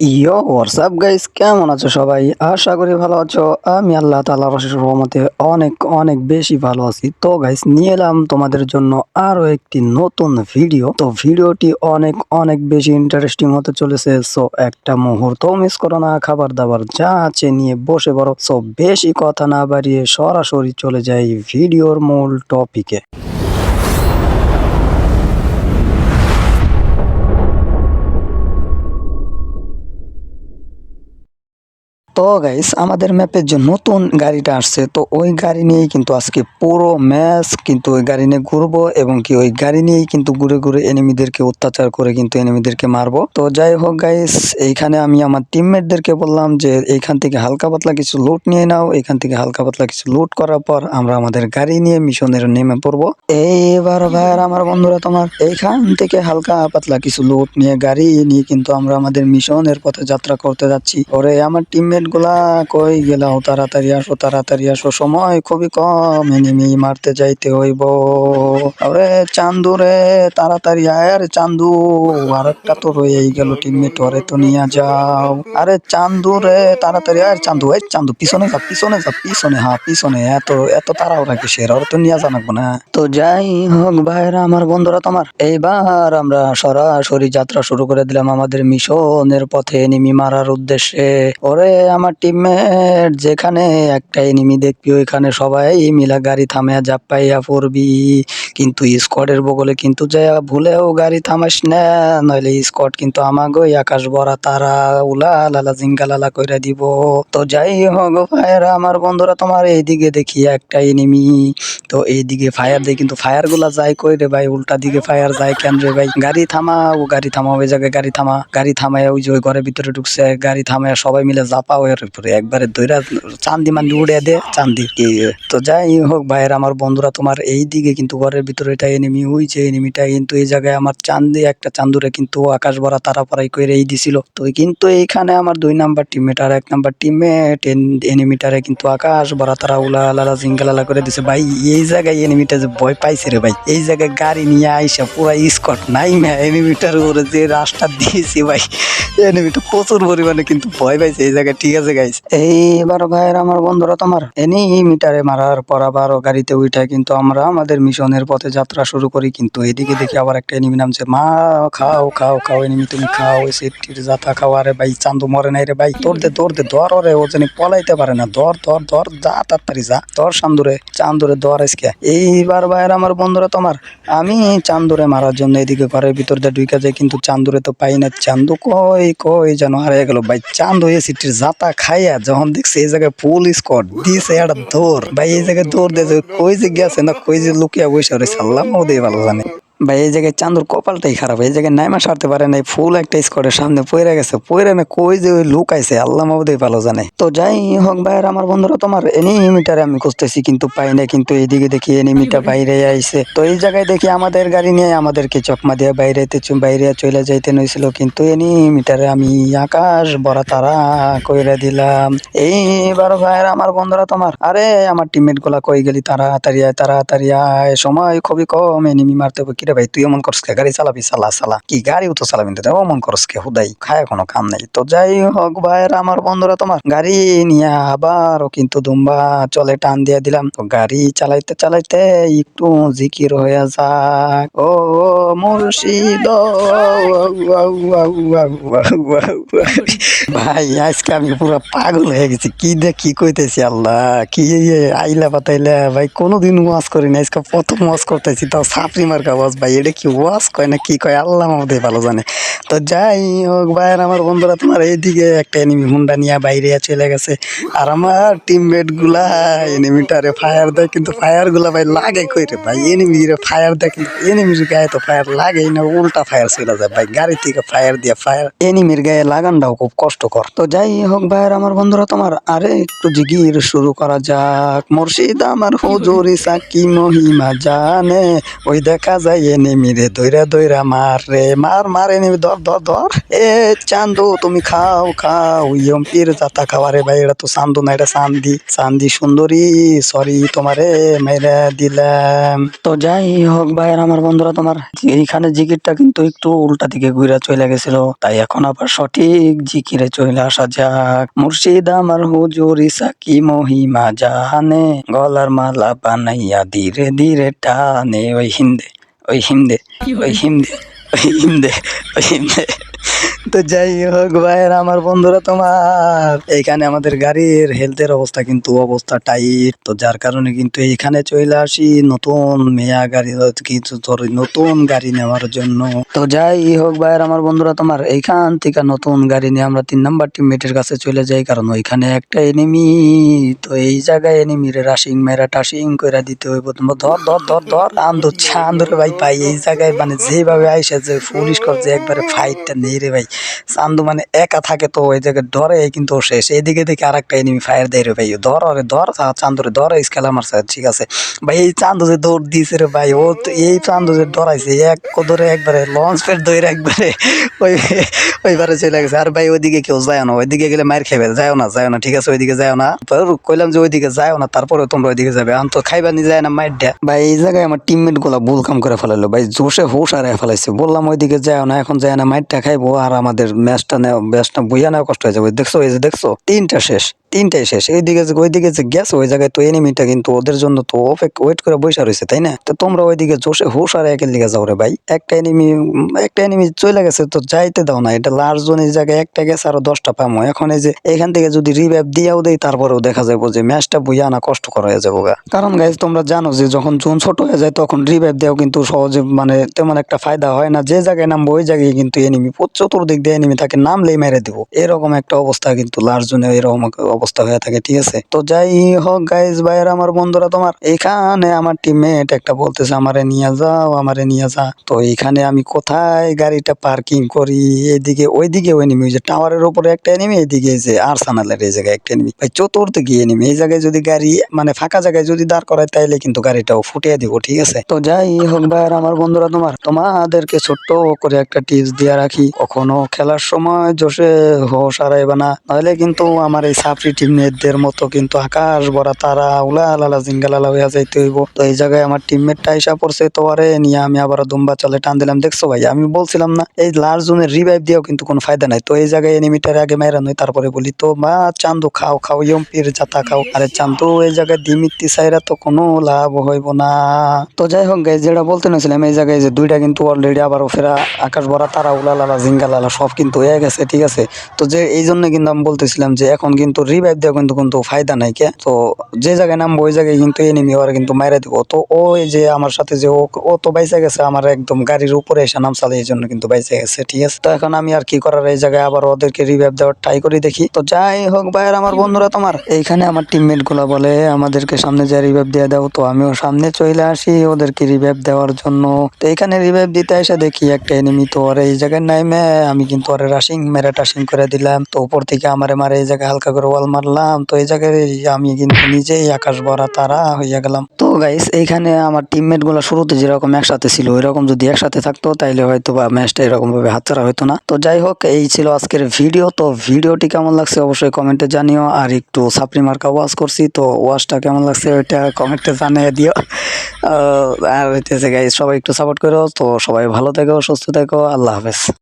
ইয়ো WhatsApp guys কেমন আছো সবাই? আশা করি ভালো আছো। আমি আল্লাহ তাআলার অশেষ রহমতে অনেক অনেক বেশি ভালো আছি। তো গাইস নিয়ে এলাম তোমাদের জন্য আরও একটি নতুন ভিডিও তো ভিডিওটি অনেক অনেক বেশি ইন্টারেস্টিং হতে চলেছে। সো একটা মুহূর্ত মিস করো না। খাবার দাবার যা আছে নিয়ে বসে পড়ো। সো বেশি কথা না বাড়িয়ে সরাসরি চলে যাই ভিডিওর মূল টপিকে তো গাইস আমাদের ম্যাপে যে নতুন গাড়িটা আসছে, তো ওই গাড়ি নিয়েই কিন্তু আজকে পুরো ম্যাচ কিন্তু ওই গাড়ি নিয়ে ঘুরবো এবং কি ওই গাড়ি নিয়েই কিন্তু ঘুরে ঘুরে এনিমিদেরকে অত্যাচার করে কিন্তু এনিমিদেরকে মারবো। তো যাই হোক গাইস এইখানে আমি আমার টিমমেটদেরকে বললাম যে এইখান থেকে হালকা পাতলা কিছু লুট নিয়ে নাও এখান থেকে হালকা পাতলা কিছু লুট করার পর আমরা আমাদের গাড়ি নিয়ে মিশনের নেমে পড়ব। এইবার ভাই আমার বন্ধুরা তোমার, এইখান থেকে হালকা পাতলা কিছু লুট নিয়ে, গাড়ি নিয়ে কিন্তু আমরা আমাদের মিশনের পথে যাত্রা করতে যাচ্ছি। ওরে, আমার টিমমেট গুলা কই গেলাও তাড়াতাড়ি আসো তাড়াতাড়ি আসো। সময় খুবই কম, এনিমি মারতে যাইতে হইব। ওরে চান্দু রে, তাড়াতাড়ি আয় আরে চান্দু। আরেকটা তো রয়েই গেল টিমমেট ওরে, তো নিয়ে যাও। আরে চান্দু রে, তাড়াতাড়ি আয় চান্দু। এই চান্দু, পিছনে যা পিছনে যা, পিছনে হ্যাঁ পিছনে। এত এত তাড়াহুড়া কিসের? ওরে তো নিয়ে জানাব না। তো যাই হোক ভাইরা, আমার বন্ধুরা তোমার, এইবার আমরা সরাসরি যাত্রা শুরু করে দিলাম আমাদের মিশনের পথে এনিমি মারার উদ্দেশ্যে। ওরে আমার টিমমেট যেখানে একটা এনিমি দেখবি ওইখানে সবাই মিলা গাড়ি থামিয়া জাপাইয়া পড়বি। কিন্তু স্কোয়াডের বগলে কিন্তু যে ভুলেও গাড়ি থামাস না, নইলে স্কোয়াড কিন্তু আমাগোই আকাশ ভরা তারা উলা লালা জিঙ্গা লালা কইরা দিব। তো যাই হোক ভাইরা আমার বন্ধুরা তোমার এইদিকে দেখি একটা এনিমি তো এইদিকে ফায়ার দেয় কিন্তু ফায়ারগুলা যায় কই রে ভাই? উল্টা দিকে ফায়ার যায় কেন রে ভাই? গাড়ি থামা, ও গাড়ি থামা, ওই জায়গায় গাড়ি থামা। গাড়ি থামায় ওই যে ওই ঘরের ভিতরে ঢুকছে, গাড়ি থামায় সবাই মিলে জাপা ওর উপরে একবারে দইরা চান্দি মান্দি উড়ে দে, চান্দি। তো যাই হোক ভাইয়ের, আমার বন্ধুরা তোমার এই দিকে কিন্তু ঘরের ভিতরে এটা এনিমি যে এনিমিটা কিন্তু এই জায়গায় আমার চান্দি, একটা চান্দুরে কিন্তু আকাশ ভরা তারা পরাই করে এই দিছিল। তো কিন্তু এইখানে আমার দুই নাম্বার টিমমেট আর এক নাম্বার টিমমেট এনিমিটারে কিন্তু আকাশ ভরা তারা উলা লালা জিঙ্গালালা করে দিছে। ভাই, এই জায়গায় এনিমিটা যে ভয় পাইছে রে ভাই, এই জায়গায় গাড়ি নিয়ে আইসা পুরা স্কট নাই এনিমিটার উপরে যে রাস্তা দিয়েছি ভাই। এনিমিটা প্রচুর পরিমাণে কিন্তু ভয় পাইছে, এই জায়গায় ঠিক আছে গাইস এইবার ভাইয়ের আমার বন্ধুরা তোমার এনিমিটারে মারার পর আবার গাড়িতে উঠে কিন্তু আমরা আমাদের মিশনের পথে যাত্রা শুরু করি কিন্তু এদিকে দেখি আবার একটা এনিমি নামছে। মা, খাও খাও খাও এনিমি তুমি খাও সেফটির জাতা খাও। আরে ভাই, চান্দু মরে নাই রে ভাই, তোর দে তোর দে, ধর ওরে, ও জানি পলাইতে পারে না। ধর ধর ধর, যা তাড়াতাড়ি যা। ধর চান্দুরে চান্দুরে ধর আজকে। এইবার ভাইয়ের আমার বন্ধুরা তোমার, আমি চান্দুরে মারার জন্য এদিকে ঘরের ভিতর দিয়ে ঢুকে যাই কিন্তু চান্দুরে তো পাই না। চান্দু কই কই কই যেন হারিয়ে গেল ভাই চান্দ হয়ে সিটির জাতা খাইয়া যখন দেখছে এই জায়গায় পুলিশ স্কট দিছে একটা দৌড়। ভাই এই জায়গায় দৌড় দিয়েছে কই যে গেছে না কই যে লুকিয়া বসে রয়েছে, আল্লাহ ওদের ভালো জানে। ভাই, এই জায়গায় চান্দুর কপালটাই খারাপ। এই জায়গায় নাইমা সারতে পারে নাই, ফুল একটা স্কোয়াডের সামনে পড়ে গেছে। পড়ে না কই যে ওই লুক আইছে আল্লাহ মাহবুদই ভালো জানে। তো যাই হোক ভাইয়ের আমার বন্ধুরা, তোমার এনিমিটারে আমি খুঁজতেছি, কিন্তু পাই না কিন্তু এইদিকে দেখি এনিমিটা বাইরে আইছে। তো এই জায়গায় দেখি আমাদের গাড়ি নিয়ে আমাদেরকে চকমা দিয়ে বাইরে বাইরে চলে যাইতে নইছিল, কিন্তু এনিমিটারে আমি আকাশ বড় তারা কইরা দিলাম। এই এইবার ভাইয়ের আমার বন্ধুরা, তোমার? আরে, আমার টিমমেটগুলা কই গেলি? তাড়াতাড়ি আয় তাড়াতাড়ি আয়। সময় খুবই কম, এনিমি মারতে হবে কিরে ভাই, তুই এমন করস কে? গাড়ি চালাবি? চালা চালা। কি গাড়িও তো চালাবি না। অমন করস কে? হুদাই, খায় কোনো কাম নাই। তো যাই হোক ভাইয়ের আমার বন্ধুরা তোমার, গাড়ি নিয়ে আবারও কিন্তু দুম্বা চলে টান দিয়ে দিলাম। তো গাড়ি চালাইতে চালাইতে একটু জিকির হয়ে যাক। ও মুর্শিদ ভাই, আজকে আমি পুরো পাগল হয়ে গেছি। কি দেখ কি কইতেছি আল্লাহ? কি আইলা পাতাইলা ভাই, কোনোদিন ওয়াজ করি না আজকে প্রথম ওয়াজ করতেছি, তাও সাপরি মার্কা ওয়াজ ভাই, এটা কি ওয়াজ কয় না কি কয়? আল্লাহ আমাদের ভালো জানে। তো যাই হোক ভাই আমার বন্ধুরা, তোমার এইদিকে একটা এনিমি হুন্ডা নিয়ে বাইরে চলে গেছে। আর আমার টিমমেটগুলা এনিমিটারে ফায়ার দেয়, কিন্তু ফায়ারগুলা ভাই লাগে কই রে ভাই? এনিমি রে ফায়ার দেয়, কিন্তু এনিমির গায়ে তো ফায়ার লাগেই না, উল্টা ফায়ার চলে যায় ভাই। গাড়ি থেকে ফায়ার দিয়ে ফায়ার এনিমির গায়ে লাগানটাও খুব কষ্টকর। তো যাই হোক ভাইয়ের, আমার বন্ধুরা, তোমার আরে একটু জিগির শুরু করা যাক। মুর্শিদ আমার হুজুরি সাকি মহিমা জানে? ওই দেখা যায় এনিমি রে, দইরা দইরা মার রে, মার মার এনিমি ধর ধর ধর। এ, চান্দু, তুমি খাও খাও, ইয়ম্পির জাতা খাওয়া রে ভাই, এটা তো চান্দু না, এটা চান্দি। চান্দি সুন্দরী সরি তোমারে মেরে দিলাম। তো যাই হোক ভাই আমার বন্ধুরা, তোমার এইখানে জিকিরটা কিন্তু একটু উল্টা দিকে ঘুরে চলে গেছিল। তাই এখন আবার সঠিক জিকিরে চলে আসা যাক। মুর্শিদ আমার হুজুর, ইসাকি মহিমা জানে গলার মালা বানাইয়া ধীরে ধীরে টানে ওই হিন্দে। ওই হিন্দে ওই হিন্দে ওই হিন্দে ওই হিন্দে তো যাই হোক ভাইয়ের, আমার বন্ধুরা তোমার এখানে আমাদের গাড়ির হেলথের অবস্থা কিন্তু অবস্থা টাইট তো যার কারণে কিন্তু এখানে চলে আসি নতুন মেয়া গাড়ি, কিছু তোর নতুন গাড়ি নেওয়ার জন্য। তো যাই হোক ভাইয়ের, আমার বন্ধুরা তোমার, এইখান থেকে নতুন গাড়ি নিয়ে আমরা তিন নাম্বার টিমমেটের কাছে চলে যাই, কারণ ওইখানে একটা এনিমি তো এই জায়গায় এনিমিরে রাশিং মেরা টাশিং করে দিতে হইব। তোমার ধর ধর ধর ধর আন্দো চান্দরে ভাই, পাই। এই জায়গায় মানে যেভাবে আইসা যে পুলিশ করছে একবারে ফাইটটা নেই রে ভাই। চান্দু মানে একা থাকে তো ওই জায়গায় ধরে কিন্তু শেষ। এইদিকে দেখে আর একটা এনিমি ফায়ার দেয় রে ভাই। ধর রে ধর চান্দুরে ধর স্কেলা মারছে ঠিক আছে। ভাই, এই চান্দু যে দৌড় দিয়েছে রে ভাই, ও তো এই চান্দু যে ধরাইছে, এক ধরে একবারে লঞ্চ ফের ধরে একবারে ওই, ওইবারে চলে গেছে। আর ভাই, ওইদিকে কেউ যায় না। ওইদিকে গেলে মার খাইবে। যাও না যাও না, ঠিক আছে, ওইদিকে যাও না। তো কইলাম যে ওইদিকে যাও না তারপরে তোমরা ওইদিকে যাবে। আম তো খাইবা নি, যায় না দেয়া। ভাই, এই জায়গায় আমার টিমমেটগুলা ভুল কাম করে ফেলালো ভাই, জোশে হুশ আর ফেলাইছে। বললাম ওইদিকে যাও না, এখন যায় না, মাইরটা খাইবো, আর আমাদের ম্যাচটা নেওয়া ম্যাচটা বইয়া নেওয়া কষ্ট হয়ে যাবে। দেখছ, এই যে দেখছ, তিনটা শেষ। তিনটাই শেষ। এইদিকে ওইদিকে যে গেছে, ওই জায়গায় তো এনিমিটা কিন্তু ওদের জন্য তো ওয়েট করে বসে রয়েছে, তাই না? তো তোমরা ওইদিকে জোশে হুশ আর একের দিকে যাও রে ভাই। একটা এনিমি একটা এনিমি চলে গেছে, তো যাইতে দাও না। এটা লাস্ট জোন এই জায়গায় একটা গেছে, আরও দশটা পামো। এখন এই যে এখান থেকে যদি রিভাইভ দিয়েও দেয় তারপরেও দেখা যাব যে ম্যাচটা বইয়া আনা কষ্ট করা হয়ে যাব গা। কারণ গাইজ তোমরা জানো যে যখন জোন ছোট হয়ে যায়, তখন রিভাইভ দেওয়া কিন্তু সহজে মানে তেমন একটা ফায়দা হয় না। যে জায়গায় নামবো, ওই জায়গায় কিন্তু এনিমি চতুর্দিক দিয়ে এনিমি তাকে নামলেই মেরে দেবো। এরকম একটা অবস্থা কিন্তু লাস্ট জোনে এরকম অবস্থা হয়ে থাকে, ঠিক আছে? তো যাই হোক গাইজ ভাইয়ের, আমার বন্ধুরা তোমার এখানে আমার টিমমেট একটা বলতেছে, আমারে নিয়ে যাও, আমারে নিয়ে যা। তো এখানে আমি কোথায় গাড়িটা পার্কিং করি? এইদিকে, ওইদিকে ওই যে টাওয়ারের উপরে একটা এনিমি এইদিকে এই যে আরসানালের এই জায়গায় একটা এনিমি ভাই, চতুর্দিকে এনিমি এই জায়গায় যদি গাড়ি মানে ফাঁকা জায়গায় যদি দাঁড় করায়, তাইলে কিন্তু গাড়িটাও ফুটিয়ে দিব, ঠিক আছে? তো যাই হোক, ভাইয়ের, আমার বন্ধুরা তোমার, তোমাদেরকে ছোট্ট করে একটা টিপস দিয়ে রাখি। কখনো খেলার সময় জোশে হোশ হারাইবে না, নাহলে কিন্তু আমার এই সাফরি টিমমেটদের মতো কিন্তু আকাশ ভরা তারা উলা লালা জিঙ্গালালা হইয়া যাইতে হইব। তো এই জায়গায় আমার টিমমেটটা আইসা পড়ছে, তো আরে নিয়ে আমি আবার দুম্বা চলে টান দিলাম। দেখছ ভাই, আমি বলছিলাম না, এই লাস্ট জোনের রিভাইভ দিয়েও কিন্তু কোনো ফায়দা নাই। তো এই জায়গায় এনিমিটার আগে মেরা নই, তারপরে বলি, তো মা, চান্দু খাও খাও, ইয়ম্পির জাতা খাও। আরে চান্দু, এই জায়গায় দিমিত্তি সাইরা তো কোনো লাভ হইব না। তো যাই হোক গাইজ যেটা বলতে নিয়েছিলাম এই জায়গায় যে দুইটা কিন্তু অলরেডি আবার ফেরা, আকাশ ভরা তারা, উলা লালা জিঙ্গা লালা সব কিন্তু হয়ে গেছে, ঠিক আছে? তো যে, এই জন্য কিন্তু আমি বলতেছিলাম যে, এখন কিন্তু রিভাইভ দেওয়া কিন্তু কিন্তু ফায়দা নাই কে? তো যে জায়গায় নামবো, ওই জায়গায় কিন্তু এনিমি ওরা কিন্তু মাইরা দিব। তো ও যে আমার সাথে যে ও ও তো বাইসে গেছে, আমার একদম গাড়ির উপরে এসে নাম চালে এই জন্য কিন্তু বাইসে গেছে, ঠিক আছে? তো এখন আমি আর কি করার, এই জায়গায় আবার ওদেরকে রিভাইভ দেওয়ার ট্রাই করি দেখি। তো যাই হোক ভাইয়ের, আমার বন্ধুরা তোমার, এইখানে আমার টিমমেটগুলো বলে, আমাদেরকে সামনে যে রিভাইভ দিয়ে দাও তো, আমিও সামনে চলে আসি ওদেরকে রিভাইভ দেওয়ার জন্য। তো এইখানে রিভাইভ দিতে এসে দেখি একটা এনিমি তো আর এই জায়গায় নাইমে আমি কিন্তু আরে রাশিং মেরে টাশিং করে দিলাম। তো উপর থেকে আমারে মারে, এই জায়গায় হালকা করে ওয়াল মারলাম, তো এই জায়গায় আমি কিন্তু নিজেই আকাশ ভরা তারা হইয়া গেলাম। তো গাইস এইখানে আমার টিমমেটগুলো শুরুতে যেরকম একসাথে ছিল, ওইরকম যদি একসাথে থাকতো, তাইলে হয়তো বা ম্যাচটা এরকম ভাবে হাতছাড়া হতো না। তো যাই হোক, এই ছিল আজকের ভিডিও তো ভিডিওটি কেমন লাগছে অবশ্যই কমেন্টে জানিও, আর একটু সাপড়ি মার্কা ওয়াশ করছি। তো ওয়াশটা কেমন লাগছে ওইটা কমেন্টে জানিয়ে দিও। আর হইতেছে গাইস সবাই একটু সাপোর্ট করো। তো সবাই ভালো থেকো, সুস্থ থেকো, আল্লাহ হাফেজ।